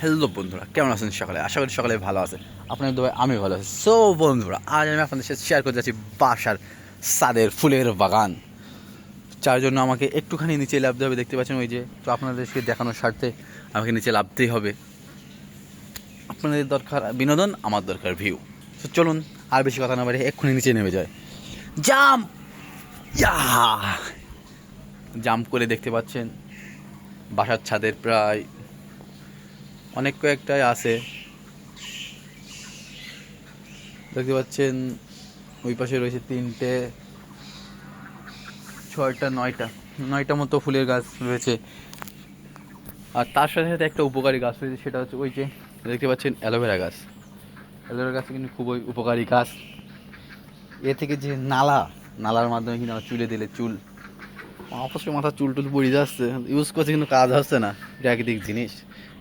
Hello বন্ধুরা, কেমন আছেন সকালে? আশা করি সকালে ভালো আছে আপনাদের দোয়া আমি ভালো আছি। সো বন্ধুরা, আজ আমি আপনাদের সাথে শেয়ার করতে যাচ্ছি বাসার সাদের ফুলের বাগান। যার জন্য আমাকে একটুখানি নিচে লাভতে হবে, দেখতে পাচ্ছেন ওই যে। তো আপনাদেরকে দেখানোর স্বার্থে আমাকে নিচে লাভতেই হবে। আপনাদের দরকার বিনোদন, আমার দরকার ভিউ তো চলুন, আর বেশি কথা না বাড়ি এক্ষুনি নিচে নেমে যায় জাম জাম্প করে দেখতে পাচ্ছেন বাসার ছাদের প্রায় অনেক কয়েকটাই আছে। দেখতে পাচ্ছেন, ওই পাশে রয়েছে তিনটে, ছয়টা, নয়টা নয়টা মতো ফুলের গাছ রয়েছে। আর তার সাথে সাথে একটা উপকারী গাছ রয়েছে, সেটা হচ্ছে ওই যে দেখতে পাচ্ছেন অ্যালোভেরা গাছ। অ্যালোভেরা গাছ কিন্তু খুবই উপকারী গাছ। এ থেকে যে নালা, নালার মাধ্যমে কিন্তু আমার চুলে দিলে চুল অবশ্যই মাথা চুল টুল পড়ে যাচ্ছে। ইউজ করছে কিন্তু কাজ হচ্ছে না, প্রাকৃতিক জিনিস।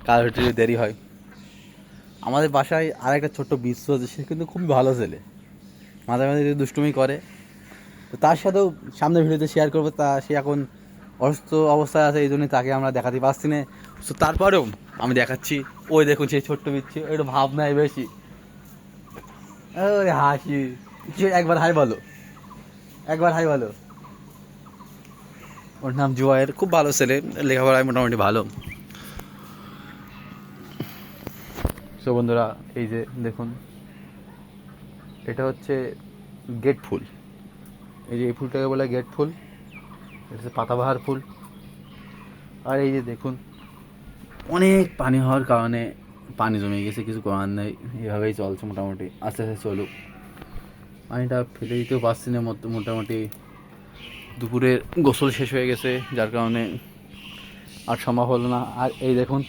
কাজ হতে দেরি হয়। আমাদের বাসায় আর একটা ছোট্ট বিশ্ব আছে, সে কিন্তু খুবই ভালো ছেলে। মাঝে মাঝে দুষ্টুমি করে। তো তার সাথেও সামনে ভিডিওতে শেয়ার করব, তা সে এখন অসুস্থ অবস্থায় আছে, এই জন্যই তাকে আমরা দেখাতে পারছি না। তো তারপরেও আমি দেখাচ্ছি, ওই দেখুন সেই ছোট্ট বিচ্ছি একটু ভাব নাই বেশি হাসি একবার হাই বলো। একবার হাই বলো। ওর নাম জুয়ের খুব ভালো ছেলে, লেখাপড়ায় মোটামুটি ভালো। সো বন্ধুরা, এই যে দেখুন, এটা হচ্ছে গেট ফুল। এই যে এই ফুলটাকে বলে গেট ফুল, এটা হচ্ছে পাতাবাহার ফুল। আর এই যে দেখুন, অনেক পানি হওয়ার কারণে পানি জমে গেছে, কিছু করার নেই। এভাবেই চলছে মোটামুটি, আস্তে আস্তে চলুক। পানিটা ফেলে দিতেও পারছি না মোটামুটি দুপুরের গোসল শেষ হয়ে গেছে, যার কারণে আর সম্ভব হলো না। আর এই দেখুন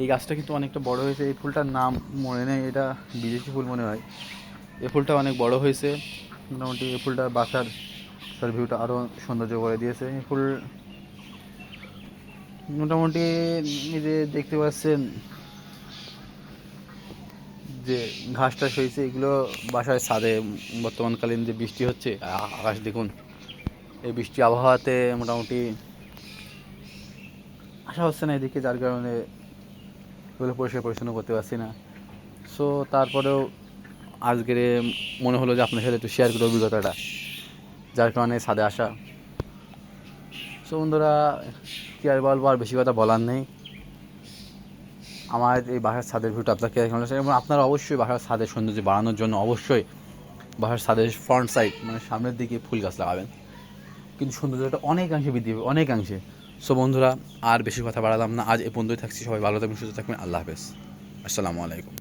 এই গাছটা কিন্তু অনেকটা বড় হয়েছে। এই ফুলটার নাম মনে নেই, এটা বিদেশি ফুল মনে হয়। এই ফুলটা অনেক বড় হয়েছে। মোটামুটি এই ফুলটা বাসার তার ভিউটা আরও সৌন্দর্য করে দিয়েছে। এই ফুল মোটামুটি যে দেখতে পাচ্ছেন যে ঘাস টাস হয়েছে এগুলো বাসায় ছাদে বর্তমানকালীন যে বৃষ্টি হচ্ছে আকাশ দেখুন, এই বৃষ্টি আবহাওয়াতে মোটামুটি আশা হচ্ছে না এদিকে, যার কারণে এগুলো পরিষ্কার পরিচ্ছন্ন করতে পারছি না। সো তারপরেও আজকের মনে হলো যে আপনার সাথে একটু শেয়ার করি অভিজ্ঞতাটা, যার কারণে ছাদে আসা। সো বন্ধুরা, কি আর বলব, আর বেশি কথা বলার নেই। আমার এই বাসার ছাদের ভিউটা আপনাকে কেমন এবং আপনারা অবশ্যই বাসার ছাদের সৌন্দর্য বাড়ানোর জন্য অবশ্যই বাসার ছাদের ফ্রন্ট সাইড মানে সামনের দিকে ফুল গাছ লাগাবেন। কিন্তু সৌন্দর্যটা অনেকাংশে বৃদ্ধি পাবে, অনেকাংশে। সো বন্ধুরা, আর বেশি কথা বাড়ালাম না। আজ এ পর্যন্তই থাকছি। সবাই ভালো থাকবেন, সুস্থ থাকবেন। আল্লাহ হাফেজ। আসসালামু আলাইকুম।